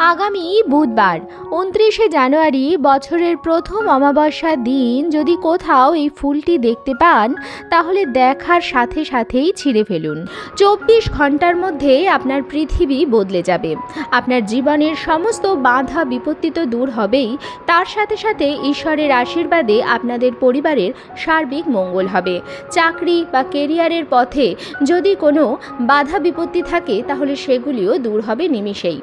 আগামী বুধবার, উনত্রিশে জানুয়ারি বছরের প্রথম অমাবস্যার দিন। যদি কোথাও এই ফুলটি দেখতে পান, তাহলে দেখার সাথে সাথেই ছিঁড়ে ফেলুন। চব্বিশ ঘণ্টার মধ্যে আপনার পৃথিবী বদলে যাবে। আপনার জীবনের সমস্ত বাধা বিপত্তি তো দূর হবেই। তার সাথে সাথে ঈশ্বরের আশীর্বাদে আপনাদের পরিবারের সার্বিক মঙ্গল হবে। চাকরি বা কেরিয়ারের পথে যদি কোনো বাধা বিপত্তি থাকে, তাহলে সেগুলিও দূর হবে নিমিষেই।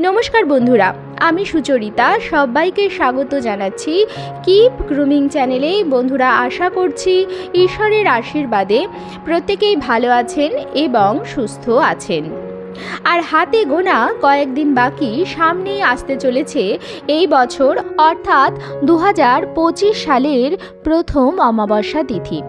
নমস্কার বন্ধুরা, আমি সুচরিতা, সবাইকে স্বাগত জানাচ্ছি কিপ গ্রুমিং চ্যানেলে। বন্ধুরা, আশা করছি ঈশ্বরের আশীর্বাদে প্রত্যেকেই ভালো আছেন এবং সুস্থ আছেন। আর হাতে গোনা কয়েকদিন বাকি সামনেই আসতে চলেছে এই বছর, অর্থাৎ দু হাজার পঁচিশ সালের প্রথম অমাবস্যা তিথি।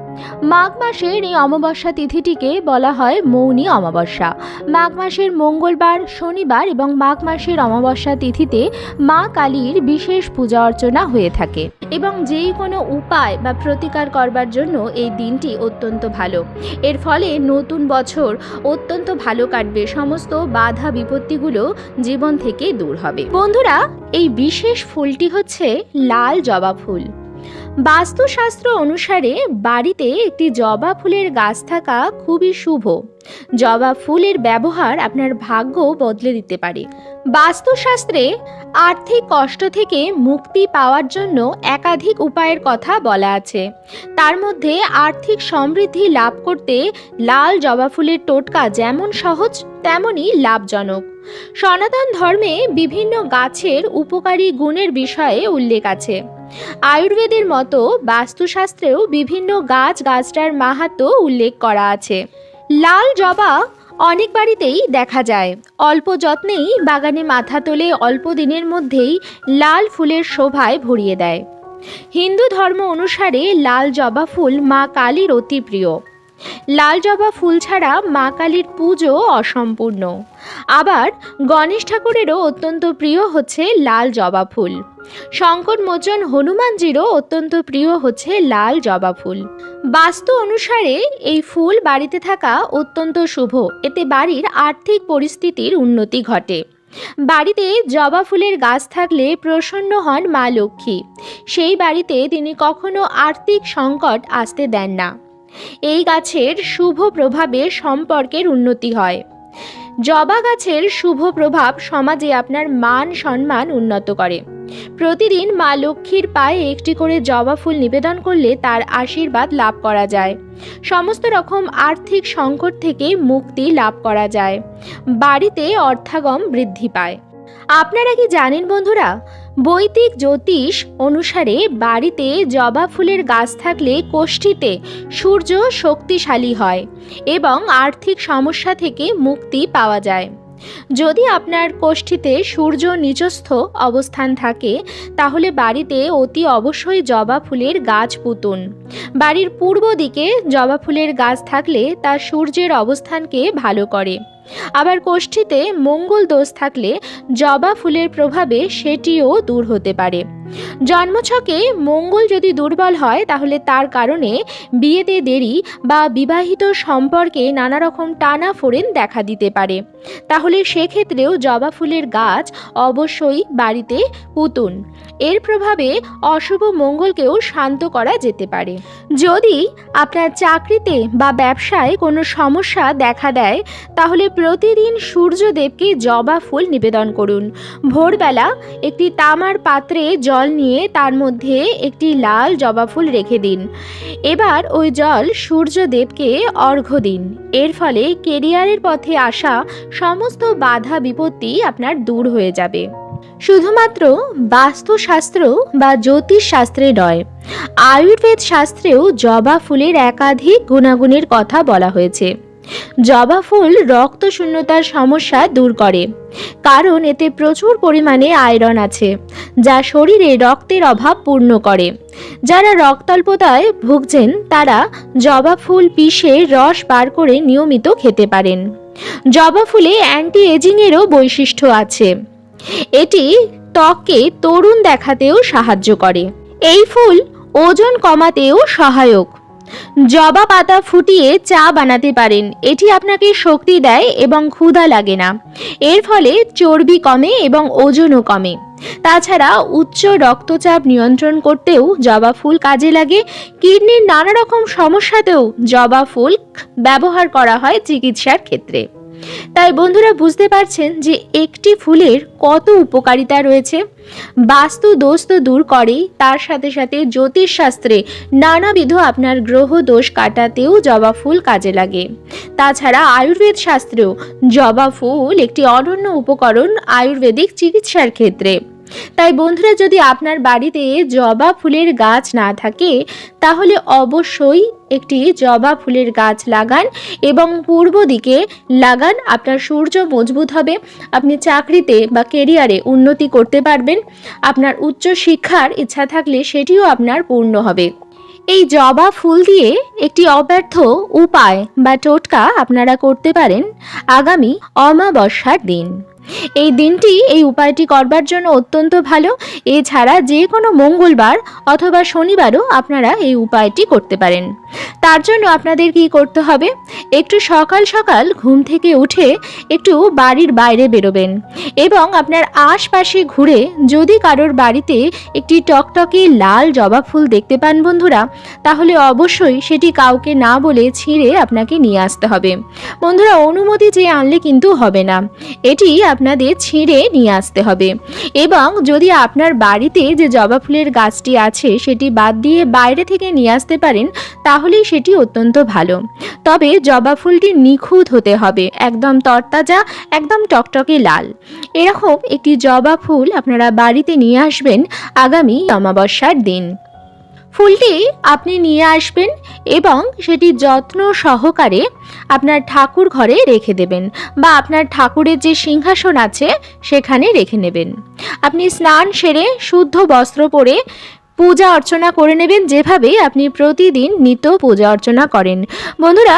মাঘ মাসের এই অমাবস্যা তিথিটিকে বলা হয় মৌনী অমাবস্যা। মাঘ মাসের মঙ্গলবার, শনিবার এবং মাঘ মাসের অমাবস্যা তিথিতে মা কালীর বিশেষ পূজা অর্চনা হয়ে থাকে এবং যেই কোনো উপায় বা প্রতিকার করবার জন্য এই দিনটি অত্যন্ত ভালো। এর ফলে নতুন বছর অত্যন্ত ভালো কাটবে, সমস্ত বাধা বিপত্তিগুলো জীবন থেকে দূর হবে। বন্ধুরা, এই বিশেষ ফুলটি হচ্ছে লাল জবা ফুল। বাস্তুশাস্ত্র অনুসারে বাড়িতে একটি জবা ফুলের গাছ থাকা খুবই শুভ। জবা ফুলের ব্যবহার আপনার ভাগ্য বদলে দিতে পারে। বাস্তুশাস্ত্রে আর্থিক কষ্ট থেকে মুক্তি পাওয়ার জন্য একাধিক উপায়ের কথা বলা আছে। তার মধ্যে আর্থিক সমৃদ্ধি লাভ করতে লাল জবা ফুলের টোটকা যেমন সহজ তেমনই লাভজনক। সনাতন ধর্মে বিভিন্ন গাছের উপকারী গুণের বিষয়ে উল্লেখ আছে। আয়ুর্বেদের মতো বাস্তুশাস্ত্রেও বিভিন্ন গাছ গাছটার মাহাত্ম উল্লেখ করা আছে। লাল জবা অনেক বাড়িতেই দেখা যায়। অল্প যত্নেই বাগানে মাথা তোলে অল্প দিনের মধ্যেই লাল ফুলের শোভায় ভরিয়ে দেয়। হিন্দু ধর্ম অনুসারে লাল জবা ফুল মা কালীর অতি প্রিয়। লাল জবা ফুল ছাড়া মা কালীর পুজো অসম্পূর্ণ। আবার গণেশ ঠাকুরেরও অত্যন্ত প্রিয় হচ্ছে লাল জবা ফুল। সংকট মোচন হনুমানজিরও অত্যন্ত প্রিয় হচ্ছে লাল জবা ফুল। বাস্তু অনুসারে এই ফুল বাড়িতে থাকা অত্যন্ত শুভ। এতে বাড়ির আর্থিক পরিস্থিতির উন্নতি ঘটে। বাড়িতে জবা ফুলের গাছ থাকলে প্রসন্ন হন মা লক্ষ্মী। সেই বাড়িতে তিনি কখনো আর্থিক সংকট আসতে দেন না। এই গাছের শুভ প্রভাবে সম্পর্কের উন্নতি হয়। জবা গাছের শুভ প্রভাব সমাজে আপনার মান সম্মান উন্নত করে। প্রতিদিন মা লক্ষ্মীর পায়ে একটি করে জবা ফুল নিবেদন করলে তার আশীর্বাদ লাভ করা যায়। সমস্ত রকম আর্থিক সংকট থেকে মুক্তি লাভ করা যায়। বাড়িতে অর্থাগম বৃদ্ধি পায়। আপনারা কি জানেন বন্ধুরা বৈদিক জ্যোতিষ অনুসারে বাড়িতে জবা ফুলের গাছ থাকলে কোষ্ঠীতে সূর্য শক্তিশালী হয় এবং আর্থিক সমস্যা থেকে মুক্তি পাওয়া যায়। যদি আপনার কোষ্ঠীতে সূর্য নিচস্থ অবস্থান থাকে, তাহলে বাড়িতে অতি অবশ্যই জবা ফুলের গাছ পুতুন। বাড়ির পূর্ব দিকে জবা ফুলের গাছ থাকলে তা সূর্যের অবস্থানকে ভালো করে। আবার কোষ্ঠীতে মঙ্গল দোষ থাকলে জবা ফুলের প্রভাবে সেটিও দূর হতে পারে। জন্মছকে মঙ্গল যদি দুর্বল হয়, তাহলে তার কারণে বিয়েতে দেরি বা বিবাহিত সম্পর্কে নানা রকম টানা ফোড়েন দেখা দিতে পারে। তাহলে সেক্ষেত্রেও জবা ফুলের গাছ অবশ্যই বাড়িতে পুতুন। এর প্রভাবে অশুভ মঙ্গলকেও শান্ত করা যেতে পারে। যদি আপনার চাকরিতে বা ব্যবসায় কোনো সমস্যা দেখা দেয়, তাহলে প্রতিদিন সূর্যদেবকে জবা ফুল নিবেদন করুন। ভোরবেলা একটি তামার পাত্রে জল নিয়ে তার মধ্যে একটি লাল জবা ফুল রেখে দিন। এবার ওই জল সূর্যদেবকে অর্ঘ্য দিন। এর ফলে কেরিয়ারের পথে আসা সমস্ত বাধা বিপত্তি আপনার দূর হয়ে যাবে। শুধুমাত্র বাস্তুশাস্ত্র বা জ্যোতিষ শাস্ত্রে নয় আয়ুর্বেদ শাস্ত্রেও জবা ফুলের একাধিক গুণাগুণের কথা বলা হয়েছে। জবা ফুল রক্ত শূন্যতার সমস্যা দূর করে। কারণ এতে প্রচুর পরিমাণে আয়রন আছে, যা শরীরে রক্তের অভাব পূর্ণ করে। যারা রক্তাল্পতায় ভুগছেন, তারা জবা ফুল পিষে রস বার করে নিয়মিত খেতে পারেন। জবা ফুলে অ্যান্টি এজিংয়েরও বৈশিষ্ট্য আছে। এটি ত্বককে তরুণ দেখাতেও সাহায্য করে। এই ফুল ওজন কমাতেও সহায়ক। জবা পাতা ফুটিয়ে চা বানাতে পারেন। এটি আপনাকে শক্তি দেয় এবং ক্ষুধা লাগে না। এর ফলে চর্বি কমে এবং ওজনও কমে। তাছাড়া উচ্চ রক্তচাপ নিয়ন্ত্রণ করতেও জবা ফুল কাজে লাগে। কিডনির নানা রকম সমস্যাতেও জবা ফুল ব্যবহার করা হয় চিকিৎসার ক্ষেত্রে। তাই বন্ধুরা বুঝতে পারছেন যে একটি ফুলের কত উপকারিতা রয়েছে। বাস্তু দোষ তো দূর করেই তার সাথে সাথে জ্যোতিষশাস্ত্রে নানাবিধ আপনার গ্রহ দোষ কাটাতেও জবা ফুল কাজে লাগে। তাছাড়া আয়ুর্বেদ শাস্ত্রেও জবা ফুল একটি অনন্য উপকরণ আয়ুর্বেদিক চিকিৎসার ক্ষেত্রে। তাই বন্ধুরা, যদি আপনার বাড়িতে জবা ফুলের গাছ না থাকে, তাহলে অবশ্যই একটি জবা ফুলের গাছ লাগান এবং পূর্ব দিকে লাগান, আপনার সূর্য মজবুত হবে, আপনি চাকরিতে বা কেরিয়ারে উন্নতি করতে পারবেন, আপনার উচ্চ শিক্ষার ইচ্ছা থাকলে সেটিও আপনার পূর্ণ হবে। এই জবা ফুল দিয়ে একটি অব্যর্থ উপায় বা টোটকা আপনারা করতে পারেন আগামী অমাবস্যার দিন। এই দিনটি এই উপায়টি করবার জন্য অত্যন্ত ভালো। এছাড়া যে কোনো মঙ্গলবার অথবা শনিবারও আপনারা এই উপায়টি করতে পারেন। তার জন্য আপনাদের কি করতে হবে? একটু সকাল সকাল ঘুম থেকে উঠে একটু বাড়ির বাইরে বেরোবেন এবং আপনার আশপাশে ঘুরে যদি কারোর বাড়িতে একটি টকটকে লাল জবা ফুল দেখতে পান বন্ধুরা, তাহলে অবশ্যই সেটি কাউকে না বলে ছিঁড়ে আপনাকে নিয়ে আসতে হবে। বন্ধুরা, অনুমতি চেয়ে আনলে কিন্তু হবে না। এটি আপনাদের ছিঁড়ে নিয়ে আসতে হবে। এবং যদি আপনার বাড়িতে যে জবা ফুলের গাছটি আছে, সেটি বাদ দিয়ে বাইরে থেকে নিয়ে আসতে পারেন, তাহলেই সেটি অত্যন্ত ভালো। তবে জবা ফুলটি নিখুঁত হতে হবে, একদম তরতাজা, একদম টকটকে লাল। এরকম একটি জবা ফুল আপনারা বাড়িতে নিয়ে আসবেন আগামী অমাবস্যার দিন। ফুলটি আপনি নিয়ে আসবেন এবং সেটি যত্ন সহকারে আপনার ঠাকুর ঘরে রেখে দেবেন বা আপনার ঠাকুরের যে সিংহাসন আছে সেখানে রেখে নেবেন। আপনি স্নান সেরে শুদ্ধ বস্ত্র পরে পূজা অর্চনা করে নেবেন যেভাবে আপনি প্রতিদিন নিত্য পূজা অর্চনা করেন। বন্ধুরা,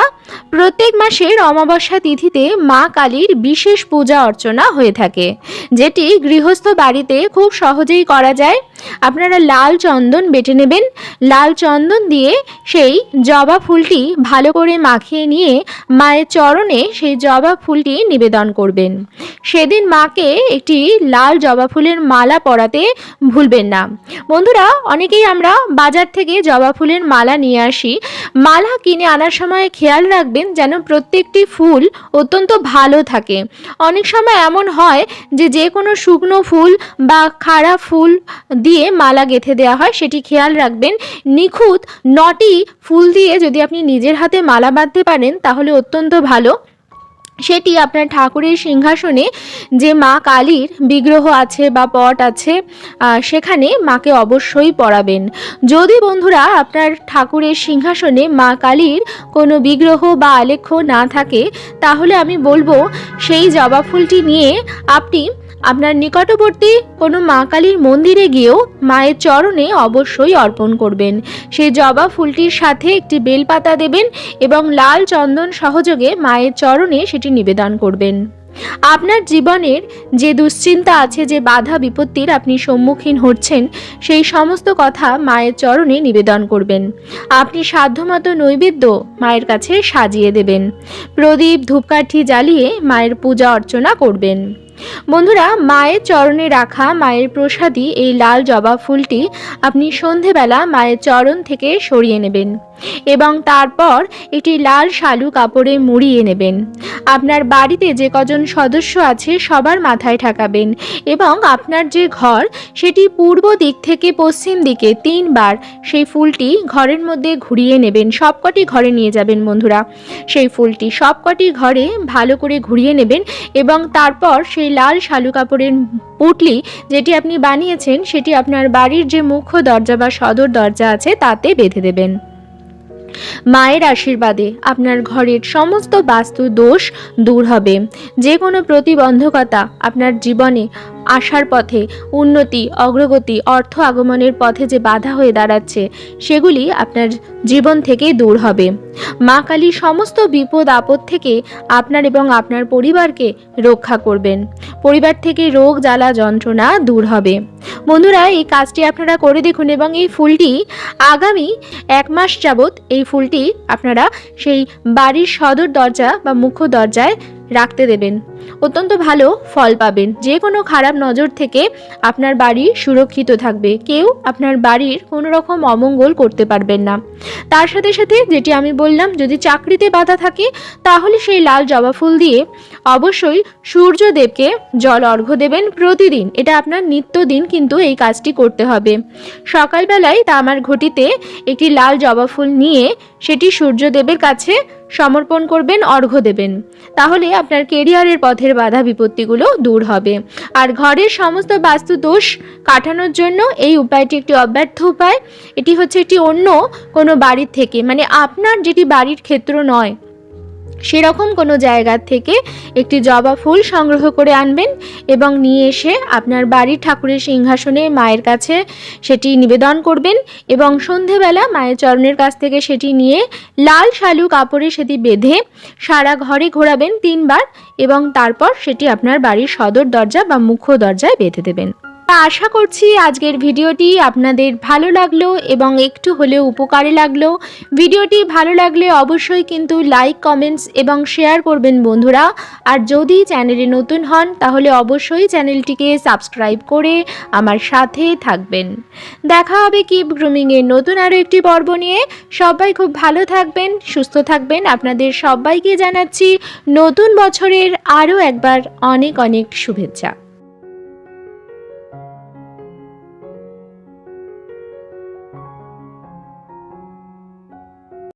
প্রত্যেক মাসের অমাবস্যা তিথিতে মা কালীর বিশেষ পূজা অর্চনা হয়ে থাকে, যেটি গৃহস্থ বাড়িতে খুব সহজেই করা যায়। আপনারা লাল চন্দন বেটে নেবেন। লাল চন্দন দিয়ে সেই জবা ফুলটি ভালো করে মাখিয়ে নিয়ে মায়ের চরণে সেই জবা ফুলটি নিবেদন করবেন। সেদিন মাকে একটি লাল জবা ফুলের মালা পরাতে ভুলবেন না। বন্ধুরা অনেকেই আমরা বাজার থেকে জবা ফুলের মালা নিয়ে আসি। মালা কিনে আনার সময় খেয়াল রাখবেন যেন প্রত্যেকটি ফুল অত্যন্ত ভালো থাকে। অনেক সময় এমন হয় যে যে কোনো শুকনো ফুল বা খাড়া ফুল দিয়ে মালা গেঁথে দেওয়া হয়, সেটি খেয়াল রাখবেন। নিখুঁত নটি ফুল দিয়ে যদি আপনি নিজের হাতে মালা বাঁধতে পারেন, তাহলে অত্যন্ত ভালো। সেটি আপনার ঠাকুরের সিংহাসনে যে মা কালীর বিগ্রহ আছে বা পট আছে সেখানে মাকে অবশ্যই পড়াবেন। যদি বন্ধুরা আপনার ঠাকুরের সিংহাসনে মা কালীর কোনো বিগ্রহ বা আলেখ্য না থাকে, তাহলে আমি বলব সেই জবা ফুলটি নিয়ে আপনি আপনার নিকটবর্তী কোনো মা কালীর মন্দিরে গিয়েও মায়ের চরণে অবশ্যই অর্পণ করবেন। সেই জবা ফুলটির সাথে একটি বেলপাতা দেবেন এবং লাল চন্দন সহযোগে মায়ের চরণে সেটি নিবেদন করবেন। আপনার জীবনের যে দুশ্চিন্তা আছে, যে বাধা বিপত্তির আপনি সম্মুখীন হচ্ছেন, সেই সমস্ত কথা মায়ের চরণে নিবেদন করবেন। আপনি সাধ্যমতো নৈবেদ্য মায়ের কাছে সাজিয়ে দেবেন। প্রদীপ, ধূপকাঠি জ্বালিয়ে মায়ের পূজা অর্চনা করবেন। বন্ধুরা, মায়ের চরণে রাখা মায়ের প্রসাদী এই লাল জবা ফুলটি আপনি সন্ধেবেলা মায়ের চরণ থেকে সরিয়ে নেবেন। এবং তারপর একটি লাল শালু কাপড়ে মুড়িয়ে নেবেন। আপনার বাড়িতে যে কজন সদস্য আছে সবার মাথায় ঠাকাবেন এবং আপনার যে ঘর, সেটি পূর্ব দিক থেকে পশ্চিম দিকে তিনবার সেই ফুলটি ঘরের মধ্যে ঘুরিয়ে নেবেন, সবকটি ঘরে নিয়ে যাবেন বন্ধুরা। সেই ফুলটি সবকটি ঘরে ভালো করে ঘুরিয়ে নেবেন এবং তারপর সেই লাল শালু কাপড়ের পুটলি যেটি আপনি বানিয়েছেন, সেটি আপনার বাড়ির যে মুখ্য দরজা বা সদর দরজা আছে, তাতে বেঁধে দেবেন। মায়ের আশীর্বাদে আপনার ঘরের সমস্ত বাস্তু দোষ দূর হবে। যে কোনো প্রতিবন্ধকতা আপনার জীবনে আসার পথে উন্নতি, অগ্রগতি, অর্থ আগমনের পথে যে বাধা হয়ে দাঁড়াচ্ছে, সেগুলি আপনার জীবন থেকে দূর হবে। মা কালী সমস্ত বিপদ, আপদ থেকে আপনার এবং আপনার পরিবারকে রক্ষা করবেন। পরিবার থেকে রোগ, জ্বালা, যন্ত্রণা দূর হবে। বন্ধুরা, এই কাজটি আপনারা করে দেখুন এবং এই ফুলটি আগামী এক মাস যাবৎ এই ফুলটি আপনারা সেই বাড়ির সদর দরজা বা মুখ্য দরজায় রাখতে দেবেন। অত্যন্ত ভালো ফল পাবেন। যে কোনো খারাপ নজর থেকে আপনার বাড়ি সুরক্ষিত থাকবে। কেউ আপনার বাড়ির কোনো রকম অমঙ্গল করতে পারবেন না। তার সাথে সাথে যেটি আমি বললাম, যদি চাকরিতে বাধা থাকে, তাহলে সেই লাল জবা ফুল দিয়ে অবশ্যই সূর্যদেবকে জল অর্ঘ্য দেবেন প্রতিদিন। এটা আপনার নিত্যদিন কিন্তু এই কাজটি করতে হবে। সকালবেলায় তা আমার ঘটিতে একটি লাল জবা ফুল নিয়ে সেটি সূর্যদেবের কাছে সমর্পণ করবেন, অর্ঘ্য দেবেন। তাহলে আপনার কেরিয়ারের পথের বাধা বিপত্তিগুলো দূর হবে। আর ঘরের সমস্ত বাস্তু দোষ কাটানোর জন্য এই উপায়টি একটি অব্যর্থ উপায়। এটি হচ্ছে একটি অন্য কোনো বাড়ির থেকে মানে আপনার যেটি বাড়ির ক্ষেত্র নয় সেরকম কোনো জায়গার থেকে একটি জবা ফুল সংগ্রহ করে আনবেন এবং নিয়ে এসে আপনার বাড়ির ঠাকুরের সিংহাসনে মায়ের কাছে সেটি নিবেদন করবেন এবং সন্ধেবেলা মায়ের চরণের কাছ থেকে সেটি নিয়ে লাল শালু কাপড়ে সেটি বেঁধে সারা ঘরে ঘোরাবেন তিনবার এবং তারপর সেটি আপনার বাড়ির সদর দরজা বা মুখ্য দরজায় বেঁধে দেবেন। আশা করছি আজকের ভিডিওটি আপনাদের ভালো লাগল এবং একটু হলেও উপকারে লাগল। ভিডিওটি ভালো লাগলে অবশ্যই কিন্তু লাইক কমেন্টস এবং শেয়ার করবেন বন্ধুরা। আর যদি চ্যানেলে নতুন হন, তাহলে অবশ্যই চ্যানেলটিকে সাবস্ক্রাইব করে আমার সাথে থাকবেন। দেখা হবে কি গ্রুমিংয়ের নতুন আরও একটি পর্ব নিয়ে। সবাই খুব ভালো থাকবেন, সুস্থ থাকবেন। আপনাদের সবাইকে জানাচ্ছি নতুন বছরের আরও একবার অনেক অনেক শুভেচ্ছা।